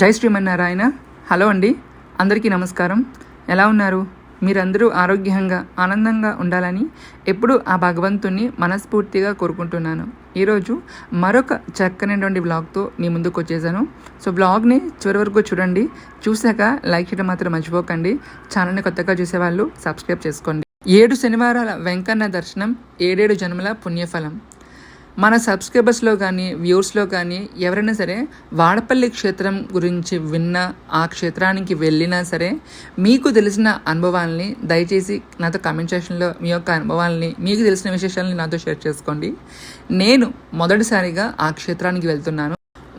జై శ్రీమన్నారాయణ. హలో అండి. అందరికీ నమస్కారం. ఎలా ఉన్నారు? మీరందరూ ఆరోగ్యంగా ఆనందంగా ఉండాలని ఎప్పుడూ ఆ భగవంతుణ్ణి మనస్ఫూర్తిగా కోరుకుంటున్నాను. ఈరోజు మరొక చక్కనటువంటి బ్లాగ్తో మీ ముందుకు వచ్చేసాను. సో బ్లాగ్ని చివరి వరకు చూడండి. చూశాక లైక్ చేయడం మాత్రం మర్చిపోకండి. ఛానల్ని కొత్తగా చూసేవాళ్ళు సబ్స్క్రైబ్ చేసుకోండి. ఏడు శనివారాల వెంకన్న దర్శనం ఏడేడు జన్మల పుణ్యఫలం. మన సబ్స్క్రైబర్స్లో కానీ వ్యూర్స్లో కానీ ఎవరైనా సరే వాడపల్లి క్షేత్రం గురించి విన్నా ఆ క్షేత్రానికి వెళ్ళినా సరే మీకు తెలిసిన అనుభవాల్ని దయచేసి నాతో కామెంట్ సెక్షన్లో మీ యొక్క అనుభవాల్ని మీకు తెలిసిన విశేషాలని నాతో షేర్ చేసుకోండి. నేను మొదటిసారిగా ఆ క్షేత్రానికి వెళ్తున్నాను.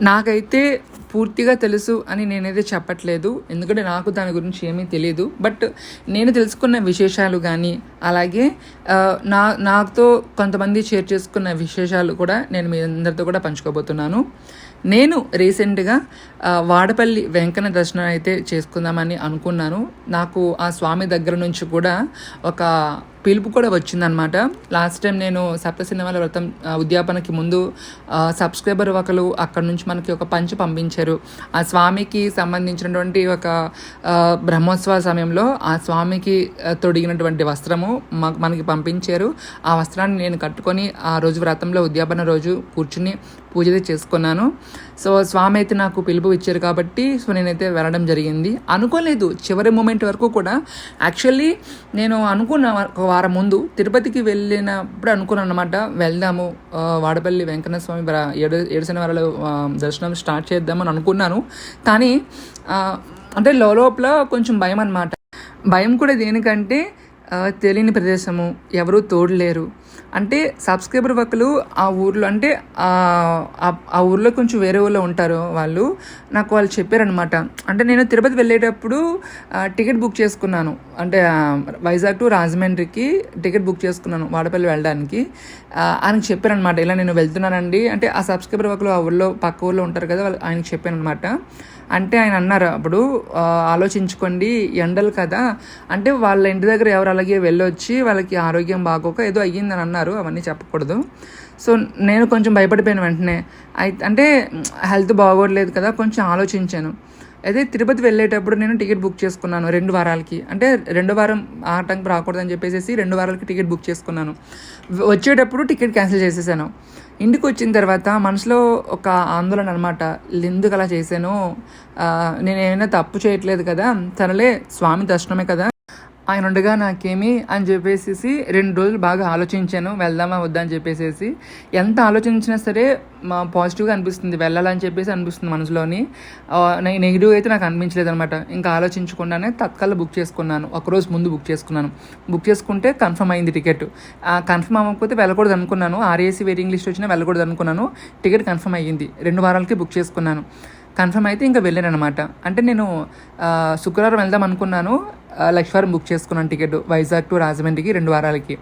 నాకైతే పూర్తిగా తెలుసు అని నేనైతే చెప్పట్లేదు. ఎందుకంటే నాకు దాని గురించి ఏమీ తెలియదు బట్ నేను తెలుసుకున్న విశేషాలు కానీ అలాగే నా నాతో కొంతమంది షేర్ చేసుకున్న విశేషాలు కూడా నేను మీ అందరితో కూడా పంచుకోబోతున్నాను. నేను రీసెంట్గా వాడపల్లి వెంకన్న దర్శనం అయితే చేసుకుందామని అనుకున్నాను. నాకు ఆ స్వామి దగ్గర నుంచి కూడా ఒక పిలుపు కూడా వచ్చిందనమాట లాస్ట్ టైం నేను సప్త సినిమాల వ్రతం ఉద్యాపనకి ముందు సబ్స్క్రైబర్ ఒకరు అక్కడ నుంచి మనకి ఒక పంచ్ పంపించారు. ఆ స్వామికి సంబంధించినటువంటి ఒక బ్రహ్మోత్సవ సమయంలో ఆ స్వామికి తొడిగినటువంటి వస్త్రము మనకి పంపించారు. ఆ వస్త్రాన్ని నేను కట్టుకొని ఆ రోజు వ్రతంలో ఉద్యాపన రోజు కూర్చుని పూజ చేసుకున్నాను. సో స్వామి అయితే నాకు పిలుపు ఇచ్చారు కాబట్టి సో నేనైతే వెళ్ళడం జరిగింది. అనుకోలేదు చివరి మూమెంట్ వరకు కూడా. యాక్చువల్లీ నేను అనుకున్న ఒక వారం ముందు తిరుపతికి వెళ్ళినప్పుడు అనుకున్నాను అనమాట వెళ్దాము వాడపల్లి వెంకన్న స్వామి ఏడు ఏడు శనివారాలు దర్శనం స్టార్ట్ చేద్దామని అనుకున్నాను. కానీ అంటే లోపల కొంచెం భయం అనమాట భయం కూడా దేనికంటే తెలియని ప్రదేశము ఎవరూ తోడలేరు. అంటే సబ్స్క్రైబర్ ఒకరు ఆ ఊర్లో అంటే ఆ ఊర్లో కొంచెం వేరే ఊళ్ళో ఉంటారు వాళ్ళు. నాకు వాళ్ళు చెప్పారనమాట అంటే నేను తిరుపతి వెళ్ళేటప్పుడు టికెట్ బుక్ చేసుకున్నాను. అంటే వైజాగ్ టు రాజమండ్రికి టికెట్ బుక్ చేసుకున్నాను వాడపల్లి వెళ్ళడానికి. ఆయనకు చెప్పారనమాట ఇలా నేను వెళ్తున్నానండి. అంటే ఆ సబ్స్క్రైబర్ ఒకరు ఆ ఊళ్ళో పక్క ఊళ్ళో ఉంటారు కదా వాళ్ళు ఆయనకు చెప్పాను అనమాట అంటే ఆయన అన్నారు అప్పుడు ఆలోచించుకోండి ఎండలు కదా అంటే వాళ్ళ ఇంటి దగ్గర ఎవరు అలాగే వెళ్ళొచ్చి వాళ్ళకి ఆరోగ్యం బాగోక ఏదో అయ్యిందని అన్నారు అవన్నీ చెప్పకూడదు. సో నేను కొంచెం భయపడిపోయాను వెంటనే. అయితే అంటే హెల్త్ బాగోట్లేదు కదా కొంచెం ఆలోచించాను. అయితే తిరుపతి వెళ్ళేటప్పుడు నేను టికెట్ బుక్ చేసుకున్నాను రెండు వారాలకి. అంటే రెండు వారం ఆటంకం రాకూడదని చెప్పేసి రెండు వారాలకి టికెట్ బుక్ చేసుకున్నాను. వచ్చేటప్పుడు టికెట్ క్యాన్సిల్ చేసేసాను. ఇంటికి వచ్చిన తర్వాత మనసులో ఒక ఆందోళన అనమాట ఎందుకు అలా చేశాను? ఆ, తప్పు చేయట్లేదు కదా? తనలే స్వామి దర్శనమే కదా? ఆయన ఉండగా నాకేమి అని చెప్పేసి రెండు రోజులు బాగా ఆలోచించాను వెళ్దామా వద్దా అని చెప్పేసి ఎంత ఆలోచించినా సరే మా పాజిటివ్గా అనిపిస్తుంది వెళ్ళాలని చెప్పేసి అనిపిస్తుంది మనసులోని. నెగిటివ్ అయితే నాకు అనిపించలేదు అనమాట ఇంకా ఆలోచించకుండానే తత్కాల బుక్ చేసుకున్నాను. ఒకరోజు ముందు బుక్ చేసుకున్నాను. బుక్ చేసుకుంటే కన్ఫర్మ్ అయింది టికెట్. కన్ఫర్మ్ అవ్వకపోతే వెళ్ళకూడదు అనుకున్నాను. ఆర్ఏసీ వెయిటింగ్ లిస్ట్ వచ్చినా వెళ్ళకూడదు అనుకున్నాను. టికెట్ కన్ఫర్మ్ అయ్యింది. రెండు వారాలకి బుక్ చేసుకున్నాను. కన్ఫర్మ్ అయితే ఇంకా వెళ్ళాను అనమాట అంటే నేను శుక్రవారం వెళ్దాం అనుకున్నాను. ఆ, లక్ష్మీవారం బుక్ చేసుకున్నాను టికెట్ వైజాగ్ టు రాజమండ్రికి రెండు వారాలకి.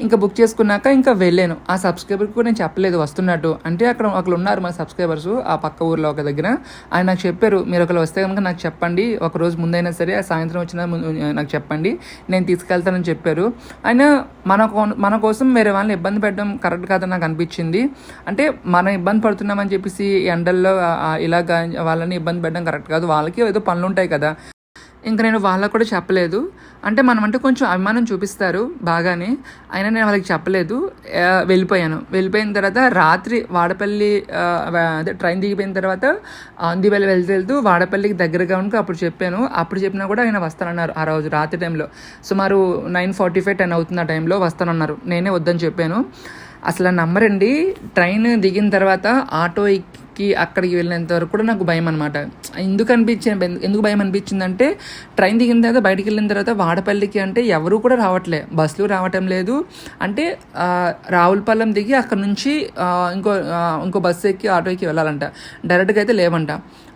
ఇంకా బుక్ చేసుకున్నాక ఇంకా వెళ్ళాను. ఆ సబ్స్క్రైబర్కి కూడా నేను చెప్పలేదు వస్తున్నట్టు. అంటే అక్కడ ఒకరు ఉన్నారు మా సబ్స్క్రైబర్స్ ఆ పక్క ఊర్లో ఒక దగ్గర. ఆయన నాకు చెప్పారు మీరు ఒకరు వస్తే కనుక నాకు చెప్పండి. ఒక రోజు ముందైనా సరే ఆ సాయంత్రం వచ్చిన ముందు నాకు చెప్పండి. నేను తీసుకెళ్తానని చెప్పారు. ఆయన మన మన కోసం వేరే వాళ్ళని ఇబ్బంది పెట్టడం కరెక్ట్ కాదని నాకు అనిపించింది. అంటే మనం ఇబ్బంది పడుతున్నామని చెప్పేసి ఎండల్లో ఇలాగ వాళ్ళని ఇబ్బంది పెట్టడం కరెక్ట్ కాదు. వాళ్ళకి ఏదో పనులు ఉంటాయి కదా. ఇంకా నేను వాళ్ళకు కూడా చెప్పలేదు. అంటే మనం అంటే కొంచెం అభిమానం చూపిస్తారు బాగానే. అయినా నేను వాళ్ళకి చెప్పలేదు. వెళ్ళిపోయాను. వెళ్ళిపోయిన తర్వాత రాత్రి వాడపల్లి అదే ట్రైన్ దిగిపోయిన తర్వాత ఆందివెల్లి వెళ్తూ వెళ్తూ వాడపల్లికి దగ్గరగా ఉంటే అప్పుడు చెప్పాను. అప్పుడు చెప్పినా కూడా ఆయన వస్తానన్నారు ఆ రోజు రాత్రి టైంలో. సుమారు నైన్ ఫార్టీ ఫైవ్ టెన్ అవుతుంది ఆ టైంలో వస్తానన్నారు. నేనే వద్దని చెప్పాను. అసలు నమ్మరండి ట్రైన్ దిగిన తర్వాత ఆటో కి అక్కడికి వెళ్ళినంత వరకు కూడా నాకు భయం అనమాట ఎందుకు అనిపించింది ఎందుకు భయం అనిపించిందంటే ట్రైన్ దిగిన తర్వాత బయటికి వెళ్ళిన తర్వాత వాడపల్లికి అంటే ఎవరు కూడా రావట్లే. బస్సులు రావటం లేదు. అంటే రావులపాలెం దిగి అక్కడ నుంచి ఇంకో ఇంకో బస్సు ఎక్కి ఆటో ఎక్కి వెళ్ళాలంట. డైరెక్ట్గా అయితే లేవంట.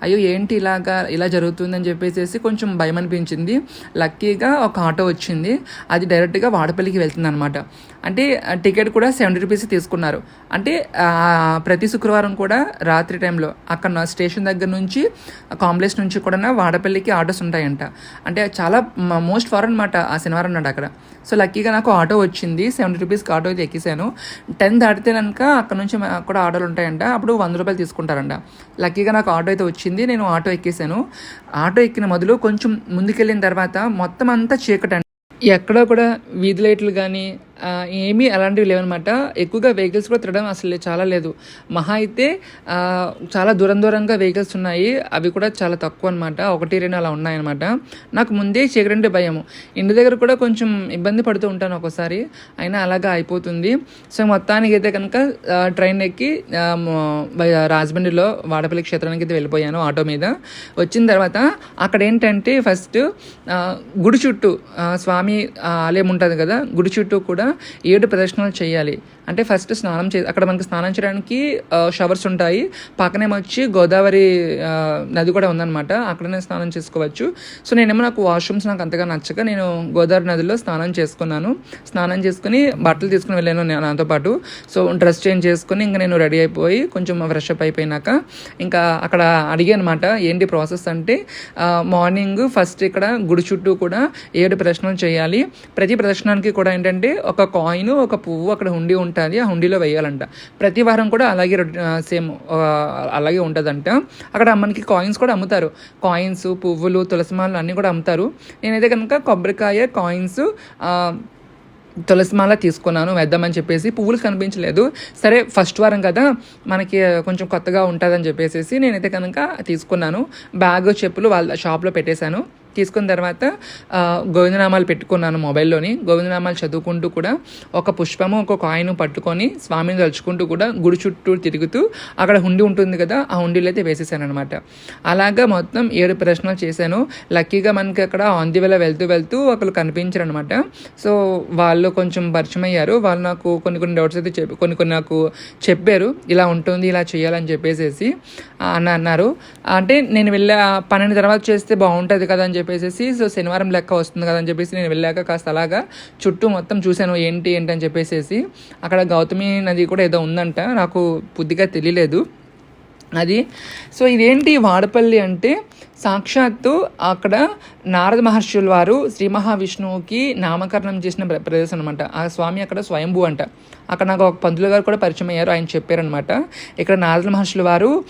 అయ్యో ఏంటి ఇలాగా ఇలా జరుగుతుందని చెప్పేసి కొంచెం భయం అనిపించింది. లక్కీగా ఒక ఆటో వచ్చింది. అది డైరెక్ట్గా వాడపల్లికి వెళ్తుంది అనమాట అంటే టికెట్ కూడా సెవెంటీ రూపీస్ తీసుకున్నారు. అంటే ప్రతి శుక్రవారం కూడా రాత్రి టైంలో అక్కడ నా స్టేషన్ దగ్గర నుంచి కాంప్లెక్స్ నుంచి కూడా వాడపల్లికి ఆటోస్ ఉంటాయంట. అంటే చాలా మోస్ట్ ఫార్ అనమాట ఆ శనివారం నాడు అక్కడ. సో లక్కీగా నాకు ఆటో వచ్చింది. సెవెంటీ రూపీస్కి ఆటో అయితే ఎక్కేసాను. టెన్ దాటితే కనుక అక్కడ నుంచి కూడా ఆటోలు ఉంటాయంట. అప్పుడు వంద రూపాయలు తీసుకుంటారంట. లక్కీగా నాకు ఆటో అయితే వచ్చింది. నేను ఆటో ఎక్కేసాను. ఆటో ఎక్కిన మొదలు కొంచెం ముందుకెళ్ళిన తర్వాత మొత్తం అంతా చీకటండి ఎక్కడో కూడా వీధి లైట్లు కానీ ఏమీ అలాంటివి లేవన్నమాట. ఎక్కువగా వెహికల్స్ కూడా తిరగడం అసలు చాలా లేదు. మహా అయితే చాలా దూరం దూరంగా వెహికల్స్ ఉన్నాయి. అవి కూడా చాలా తక్కువ అనమాట ఒకటి రెండు అలా ఉన్నాయన్నమాట. నాకు ముందే చీకరంటే భయము ఇంటి దగ్గర కూడా కొంచెం ఇబ్బంది పడుతూ ఉంటాను ఒకసారి అయినా అలాగా అయిపోతుంది. సో మొత్తానికి అయితే కనుక ట్రైన్ ఎక్కి రాజమండ్రిలో వాడపల్లి క్షేత్రానికి అయితే వెళ్ళిపోయాను ఆటో మీద. వచ్చిన తర్వాత అక్కడ ఏంటంటే ఫస్ట్ గుడి చుట్టూ స్వామి ఆలయం ఉంటుంది కదా గుడి చుట్టూ కూడా ఏడు ప్రదర్శనలు చేయాలి. అంటే ఫస్ట్ స్నానం చే అక్కడ మనకి స్నానం చేయడానికి షవర్స్ ఉంటాయి. పక్కనే వచ్చి గోదావరి నది కూడా ఉందన్నమాట. అక్కడనే స్నానం చేసుకోవచ్చు. సో నేనేమో నాకు వాష్రూమ్స్ నాకు అంతగా నచ్చక నేను గోదావరి నదిలో స్నానం చేసుకున్నాను. స్నానం చేసుకుని బట్టలు తీసుకుని వెళ్ళాను నాతో పాటు. సో డ్రెస్ చేంజ్ చేసుకుని ఇంకా నేను రెడీ అయిపోయి కొంచెం ఫ్రెష్ అప్ అయిపోయినాక ఇంకా అక్కడ అడిగాను అనమాట ఏంటి ప్రాసెస్ అంటే మార్నింగ్ ఫస్ట్ ఇక్కడ గుడి చుట్టూ కూడా ఏడు ప్రదక్షిణలు చేయాలి. ప్రతి ప్రదక్షిణానికి కూడా ఏంటంటే ఒక కాయిన్ ఒక పువ్వు అక్కడ ఉండి హుండీ ఉంటుంది ఆ హుండీలో వేయాలంట. ప్రతి వారం కూడా అలాగే సేమ్ అలాగే ఉంటుందంట. అక్కడ మనకి కాయిన్స్ కూడా అమ్ముతారు. కాయిన్స్ పువ్వులు తులసిమాలు అన్నీ కూడా అమ్ముతారు. నేనైతే కనుక కొబ్బరికాయ కాయిన్స్ తులసిమాల తీసుకున్నాను వేద్దామని చెప్పేసి. పువ్వులు కనిపించలేదు. సరే ఫస్ట్ వారం కదా మనకి కొంచెం కొత్తగా ఉంటుందని చెప్పేసి నేనైతే కనుక తీసుకున్నాను. బ్యాగ్ చెప్పులు వాళ్ళ షాప్లో పెట్టేశాను. తీసుకున్న తర్వాత గోవిందనామాలు పెట్టుకున్నాను మొబైల్లోని. గోవిందనామాలు చదువుకుంటూ కూడా ఒక పుష్పము ఒక కాయిన్ పట్టుకొని స్వామిని తలుచుకుంటూ కూడా గుడి చుట్టూ తిరుగుతూ అక్కడ హుండీ ఉంటుంది కదా ఆ హుండీలో అయితే వేసేసాను అనమాట అలాగా మొత్తం ఏడు ప్రశ్నలు చేశాను. లక్కీగా మనకి అక్కడ ఆన్ ది వేళ వెళ్తూ వెళ్తూ ఒకరు కనిపించారు అనమాట సో వాళ్ళు కొంచెం పరిచయం అయ్యారు వాళ్ళు నాకు కొన్ని కొన్ని డౌట్స్ అయితే చెప్పి కొన్ని కొన్ని నాకు చెప్పారు. ఇలా ఉంటుంది ఇలా చేయాలని చెప్పేసేసి అని అన్నారు. అంటే నేను వెళ్ళే పన్నెండు తర్వాత చేస్తే బాగుంటుంది కదా అని చెప్పేసి సో శనివారం లెక్క వస్తుంది కదా అని చెప్పేసి నేను వెళ్ళాక కాస్త అలాగా చుట్టూ మొత్తం చూశాను ఏంటి ఏంటి అని చెప్పేసి అక్కడ గౌతమి నది కూడా ఏదో ఉందంట నాకు బుద్ధిగా తెలియలేదు. అది సో ఇదేంటి వాడపల్లి అంటే సాక్షాత్తు అక్కడ నారద మహర్షుల వారు శ్రీ మహావిష్ణువుకి నామకరణం చేసిన ప్ర- ప్రదేశం అనమాట ఆ స్వామి అక్కడ స్వయంభూ అంట. అక్కడ నాకు ఒక పంతులు గారు కూడా పరిచయం అయ్యారు ఆయన చెప్పారనమాట ఇక్కడ నారద మహర్షుల వారు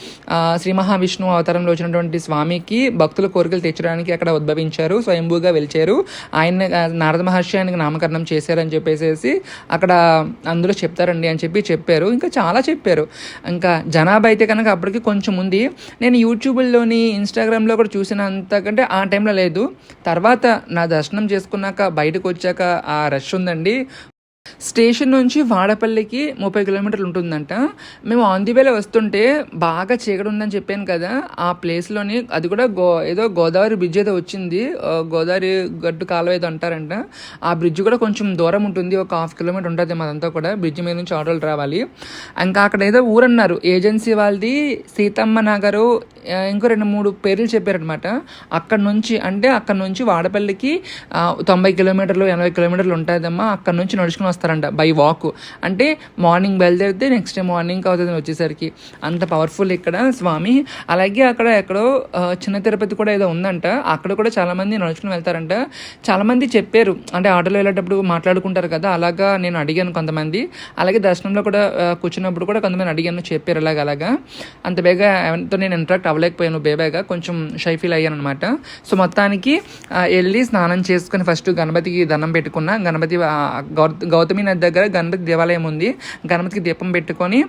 శ్రీ మహావిష్ణువు అవతారంలో వచ్చినటువంటి స్వామికి భక్తుల కోరికలు తెచ్చడానికి అక్కడ ఉద్భవించారు స్వయంభూగా వెలిచారు. ఆయన నారద మహర్షి ఆయనకి నామకరణం చేశారని చెప్పేసి అక్కడ అందులో చెప్తారండి అని చెప్పి చెప్పారు. ఇంకా చాలా చెప్పారు. ఇంకా జనాభా అయితే కనుక అప్పటికి కొంచెం ఉంది. నేను యూట్యూబ్లోని ఇన్స్టాగ్రామ్లో కూడా చూసినంతకంటే ఆ టైంలో లేదు. తర్వాత నా దర్శనం చేసుకున్నాక బయటకు వచ్చాక ఆ రష్ ఉందండి. స్టేషన్ నుంచి వాడపల్లికి ముప్పై కిలోమీటర్లు ఉంటుందంట. మేము ఆన్ ది వేలో వస్తుంటే బాగా చీకటి ఉందని చెప్పాను కదా. ఆ ప్లేస్లోని అది కూడా గో ఏదో గోదావరి బ్రిడ్జ్ ఏదో వచ్చింది. గోదావరి గట్టు కాలువ ఏదో అంటారంట. ఆ బ్రిడ్జ్ కూడా కొంచెం దూరం ఉంటుంది. ఒక హాఫ్ కిలోమీటర్ ఉంటుంది మాదంతా కూడా. బ్రిడ్జ్ మీద నుంచి ఆటోలు రావాలి. ఇంకా అక్కడ ఏదో ఊరన్నారు ఏజెన్సీ వాళ్ళది సీతమ్మ నగరు ఇంకో రెండు మూడు పేర్లు చెప్పారనమాట అక్కడ నుంచి అంటే అక్కడ నుంచి వాడపల్లికి తొంభై కిలోమీటర్లు ఎనభై కిలోమీటర్లు ఉంటుందమ్మా. అక్కడ నుంచి నడుచుకుని వస్తారంట బై వాక్ అంటే మార్నింగ్ బయలుదేరితే నెక్స్ట్ డే మార్నింగ్ అవుతుంది వచ్చేసరికి. అంత పవర్ఫుల్ ఇక్కడ స్వామి. అలాగే అక్కడ ఎక్కడో చిన్న తిరుపతి కూడా ఏదో ఉందంట. అక్కడ కూడా చాలామంది నడుచుకుని వెళ్తారంట. చాలామంది చెప్పారు. అంటే ఆటోలో వెళ్ళేటప్పుడు మాట్లాడుకుంటారు కదా అలాగా నేను అడిగాను కొంతమంది. అలాగే దర్శనంలో కూడా కూర్చున్నప్పుడు కూడా కొంతమంది అడిగాను చెప్పారు అలాగ అలాగా. అంత బేగా ఎవరితో నేను ఇంటరాక్ట్ అవ్వలేకపోయాను బేబేగా. కొంచెం షై ఫీల్ అయ్యాను అనమాట సో మొత్తానికి వెళ్ళి స్నానం చేసుకుని ఫస్ట్ గణపతికి దండం పెట్టుకున్నా. గణపతి ఆ, గౌ- గౌతమి నది దగ్గర గణపతి దేవాలయం ఉంది. గణపతికి దీపం పెట్టుకొని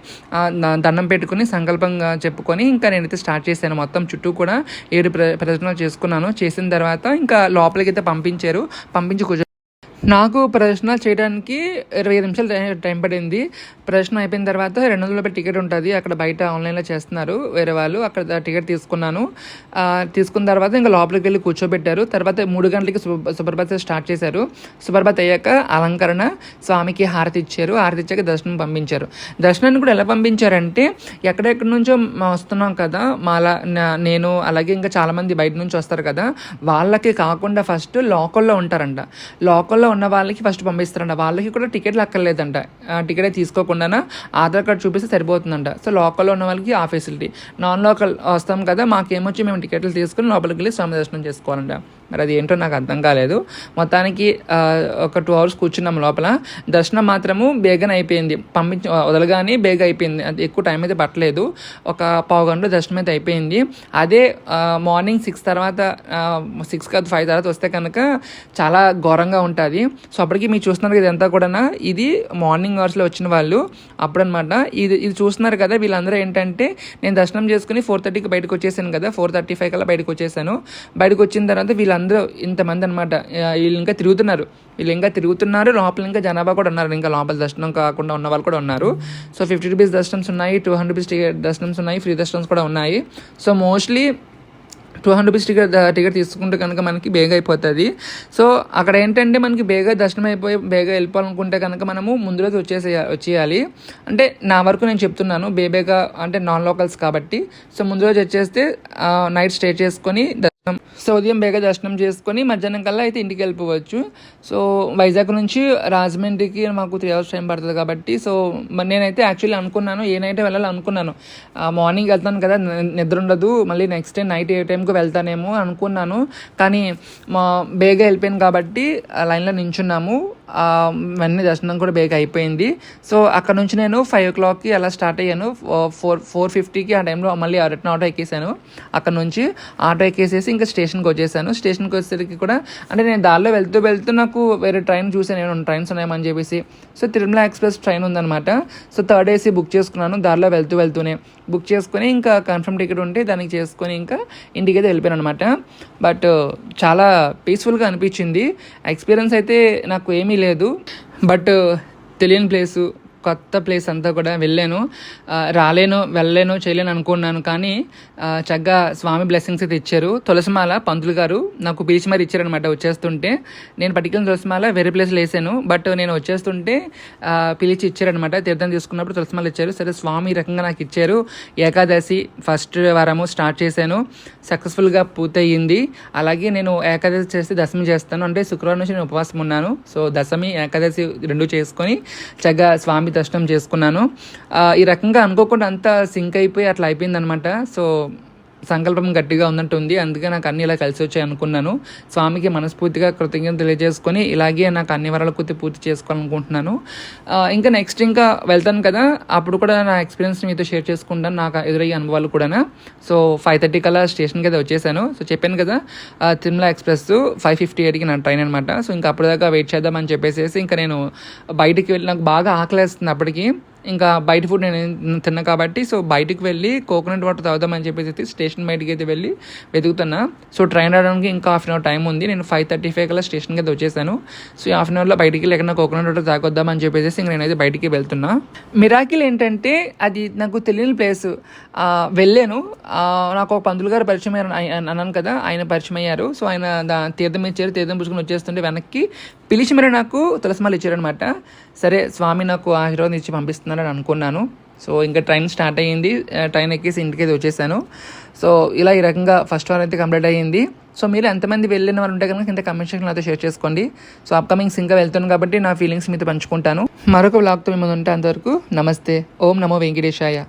దండం పెట్టుకుని సంకల్పంగా చెప్పుకొని ఇంకా నేనైతే స్టార్ట్ చేశాను. మొత్తం చుట్టూ కూడా ఏడు ప్ర ప్రదర్శనలు చేసుకున్నాను. చేసిన తర్వాత ఇంకా లోపలికి అయితే పంపించారు. పంపించి కూర్చో నాకు ప్రదర్శన చేయడానికి ఇరవై ఐదు నిమిషాలు టైం- టైం పడింది. ప్రదర్శన అయిపోయిన తర్వాత రెండు వందల రూపాయలు టికెట్ ఉంటుంది. అక్కడ బయట ఆన్లైన్లో చేస్తున్నారు వేరే వాళ్ళు. అక్కడ టికెట్ తీసుకున్నాను. తీసుకున్న తర్వాత ఇంకా లోపలికి వెళ్ళి కూర్చోబెట్టారు. తర్వాత మూడు గంటలకి సుప్ర- సుప్రభాత్ స్టార్ట్ చేశారు. సుప్రభాత్ అయ్యాక అలంకరణ స్వామికి హారతి ఇచ్చారు. హారతి ఇచ్చాక దర్శనం పంపించారు. దర్శనాన్ని కూడా ఎలా పంపించారంటే ఎక్కడెక్కడి నుంచో వస్తున్నాం కదా మాలా నేను అలాగే ఇంకా చాలామంది బయట నుంచి వస్తారు కదా వాళ్ళకి కాకుండా ఫస్ట్ లోకల్లో ఉంటారంట. లోకల్లో ఉన్న వాళ్ళకి ఫస్ట్ పంపిస్తారంట. వాళ్ళకి కూడా టికెట్లు అక్కర్లేదంట టికెట్ తీసుకోకుండా ఆధార్ కార్డ్ చూపిస్తే సరిపోతుందంట. సో లోకల్లో ఉన్న వాళ్ళకి ఆ ఫెసిలిటీ నాన్ లోకల్ వస్తాం కదా మాకేమొచ్చి మేము టికెట్లు తీసుకుని లోపలికి వెళ్ళి స్వామి దర్శనం చేసుకోవాలంట. మరి అది ఏంటో నాకు అర్థం కాలేదు. మొత్తానికి ఒక టూ అవర్స్ కూర్చున్నాం లోపల. దర్శనం మాత్రము బేగన అయిపోయింది. పంపించి వదలగానే బేగ అయిపోయింది. అది ఎక్కువ టైం అయితే పట్టలేదు. ఒక పావు గంటలో దర్శనం అయితే అయిపోయింది. అదే మార్నింగ్ సిక్స్ తర్వాత సిక్స్ కాదు ఫైవ్ తర్వాత వస్తే కనుక చాలా ఘోరంగా ఉంటుంది. సో అప్పటికి మీరు చూస్తున్నారు కదా ఇదంతా కూడా ఇది మార్నింగ్ అవర్స్లో వచ్చిన వాళ్ళు అప్పుడనమాట ఇది ఇది చూస్తున్నారు కదా వీళ్ళందరూ ఏంటంటే నేను దర్శనం చేసుకుని ఫోర్ థర్టీకి బయటకు వచ్చేసాను కదా ఫోర్ థర్టీ ఫైవ్ కల్లా బయటకు వచ్చేసాను. బయటకు వచ్చిన తర్వాత వీళ్ళందరూ ఇంతమంది అనమాట వీళ్ళు ఇంకా తిరుగుతున్నారు. వీళ్ళు ఇంకా తిరుగుతున్నారు. లోపల ఇంకా జనాభా కూడా ఉన్నారు. ఇంకా లోపల దర్శనం కాకుండా ఉన్న వాళ్ళు కూడా ఉన్నారు. సో ఫిఫ్టీ రూపీస్ దర్శనమ్స్ ఉన్నాయి. టూ హండ్రెడ్ రూపీస్ టికెట్ దర్శనమ్స్ ఉన్నాయి. ఫ్రీ దర్శనమ్స్ కూడా ఉన్నాయి. So mostly two hundred rupees ticket ticket తీసుకుంటే కనుక మనకి బేగా అయిపోతుంది. సో అక్కడ ఏంటంటే మనకి బేగా దర్శనం అయిపోయి బేగా వెళ్ళిపోవాలనుకుంటే కనుక మనము ముందు రోజు వచ్చేసే వచ్చేయాలి. అంటే నా వరకు నేను చెప్తున్నాను బేబేగా అంటే నాన్ లోకల్స్ కాబట్టి. సో ముందు రోజు వచ్చేస్తే నైట్ స్టే చేసుకొని సో ఉదయం బేగా దర్శనం చేసుకొని మధ్యాహ్నం కల్లా అయితే ఇంటికి వెళ్ళిపోవచ్చు. సో వైజాగ్ నుంచి రాజమండ్రికి మాకు త్రీ అవర్స్ టైం పడుతుంది కాబట్టి సో నేనైతే యాక్చువల్లీ అనుకున్నాను ఏ నైట్ వెళ్ళాలి అనుకున్నాను. మార్నింగ్ వెళ్తాను కదా నిద్ర ఉండదు మళ్ళీ నెక్స్ట్ డే నైట్ ఏ టైంకి వెళ్తానేమో అనుకున్నాను. కానీ మా బేగా వెళ్ళిపోయాను కాబట్టి ఆ లైన్లో నించున్నాము. వెంటనే దర్శనం కూడా బేగా అయిపోయింది. సో అక్కడ నుంచి నేను ఫైవ్ ఓ క్లాక్కి అలా స్టార్ట్ అయ్యాను. ఫోర్ ఫోర్ ఫిఫ్టీకి ఆ టైంలో మళ్ళీ రిటర్న్ ఆటో ఎక్కేసాను. అక్కడ నుంచి ఆటో ఎక్కేసేసి ఇంకా స్టేషన్కి వచ్చేసాను. స్టేషన్కి వచ్చేసరికి కూడా అంటే నేను దారిలో వెళ్తూ వెళ్తూ నాకు వేరే ట్రైన్ చూసాను. నేను ట్రైన్స్ ఉన్నాయని చెప్పేసి. సో తిరుమల ఎక్స్ప్రెస్ ట్రైన్ ఉందన్నమాట. సో థర్డ్ ఏసీ బుక్ చేసుకున్నాను. దారిలో వెళ్తూ వెళ్తూనే బుక్ చేసుకొని ఇంకా కన్ఫర్మ్ టికెట్ ఉంటే దానికి చేసుకొని ఇంకా ఇంటికి అయితే వెళ్ళిపోయాను అనమాట బట్ uh, చాలా పీస్ఫుల్గా అనిపించింది. ఎక్స్పీరియన్స్ అయితే నాకు ఏమీ లేదు. బట్ uh, తెలియని ప్లేసు కొత్త ప్లేస్ అంతా కూడా వెళ్ళాను. రాలేను వెళ్ళలేను చేయలేను అనుకున్నాను కానీ చక్కగా స్వామి బ్లెస్సింగ్స్ అయితే ఇచ్చారు తులసిమాల పంతులు గారు నాకు పిలిచి మరి ఇచ్చారనమాట వచ్చేస్తుంటే. నేను పర్టికులర్ తులసిమాల వేరే ప్లేస్లో వేసాను. బట్ నేను వచ్చేస్తుంటే పిలిచి ఇచ్చారనమాట తీర్థం తీసుకున్నప్పుడు తులసిమాల ఇచ్చారు. సరే స్వామి రకంగా నాకు ఇచ్చారు. ఏకాదశి ఫస్ట్ వారము స్టార్ట్ చేశాను. సక్సెస్ఫుల్గా పూర్తయింది. అలాగే నేను ఏకాదశి చేస్తే దశమి చేస్తాను. అంటే శుక్రవారం నుంచి నేను ఉపవాసం ఉన్నాను. సో దశమి ఏకాదశి రెండు చేసుకొని చక్కగా స్వామి దర్శనం చేసుకున్నాను. ఈ రకంగా అనుకోకుండా అంతా సింక్ అయిపోయి అట్లా అయిపోయిందనమాట. సో సంకల్పం గట్టిగా ఉన్నట్టుంది అందుకే నాకు అన్ని ఇలా కలిసి వచ్చాయి అనుకున్నాను. స్వామికి మనస్ఫూర్తిగా కృతజ్ఞత తెలియజేసుకొని ఇలాగే నాకు అన్ని వరాల కొద్ది పూర్తి చేసుకోవాలనుకుంటున్నాను. ఇంకా నెక్స్ట్ ఇంకా వెళ్తాను కదా. అప్పుడు కూడా నా ఎక్స్పీరియన్స్ మీతో షేర్ చేసుకుంటాను. నాకు ఎదురయ్యే అనుభవాలు కూడా సో ఫైవ్ థర్టీ కల్లా స్టేషన్కి అయితే వచ్చేసాను. సో చెప్పాను కదా తిరుమల ఎక్స్ప్రెస్ ఫైవ్ ఫిఫ్టీ ఎయిట్కి నా ట్రైన్ అనమాట సో ఇంకా అప్పటిదాకా వెయిట్ చేద్దామని చెప్పేసి ఇంకా నేను బయటికి వెళ్ళి నాకు బాగా ఆకలేస్తుంది అప్పటికి. ఇంకా బయట ఫుడ్ నేను తిన్నా కాబట్టి సో బయటికి వెళ్ళి కోకోనట్ వాటర్ తాగుదామని చెప్పేసి అయితే స్టేషన్ బయటికి అయితే వెళ్ళి వెతుకుతున్నా. సో ట్రైన్ రావడానికి ఇంకా హాఫ్ అన్ అవర్ టైం ఉంది. నేను ఫైవ్ థర్టీ ఫైవ్ కల్లా స్టేషన్కి అయితే వచ్చేసాను. సో హాఫ్ అన్ అవర్లో బయటికి లేకుండా కోకోనట్ వాటర్ తాగొద్దామని చెప్పేసి ఇంక నేనైతే బయటికి వెళ్తున్నా. మిరాకిల్ ఏంటంటే అది నాకు తెలియని ప్లేస్ వెళ్ళాను. నాకు ఒక పందులు గారు పరిచయం అయ్యారు అన్నాను కదా ఆయన పరిచయం అయ్యారు. సో ఆయన దా తీర్థం ఇచ్చారు తీర్థం పుచ్చుకొని వచ్చేస్తుంటే వెనక్కి పిలిచి మరి నాకు తులసిమాలు ఇచ్చారనమాట సరే స్వామి నాకు ఆశీర్వాదం ఇచ్చి పంపిస్తున్నారని అనుకున్నాను. సో ఇంకా ట్రైన్ స్టార్ట్ అయ్యింది. ట్రైన్ ఎక్కేసి ఇంటికి అయితే వచ్చేసాను. సో ఇలా ఈ రకంగా ఫస్ట్ వారం అయితే కంప్లీట్ అయ్యింది. సో మీరు ఎంతమంది వెళ్ళిన వాళ్ళు ఉంటే కనుక కింద కమెంట్ సెక్షన్లో అయితే షేర్ చేసుకోండి. సో అప్కమింగ్స్ ఇంకా వెళ్తాను కాబట్టి నా ఫీలింగ్స్ మీతో పంచుకుంటాను. మరొక వ్లాగ్తో మేము ఉంటే అంతవరకు నమస్తే. ఓం నమో వెంకటేశాయ.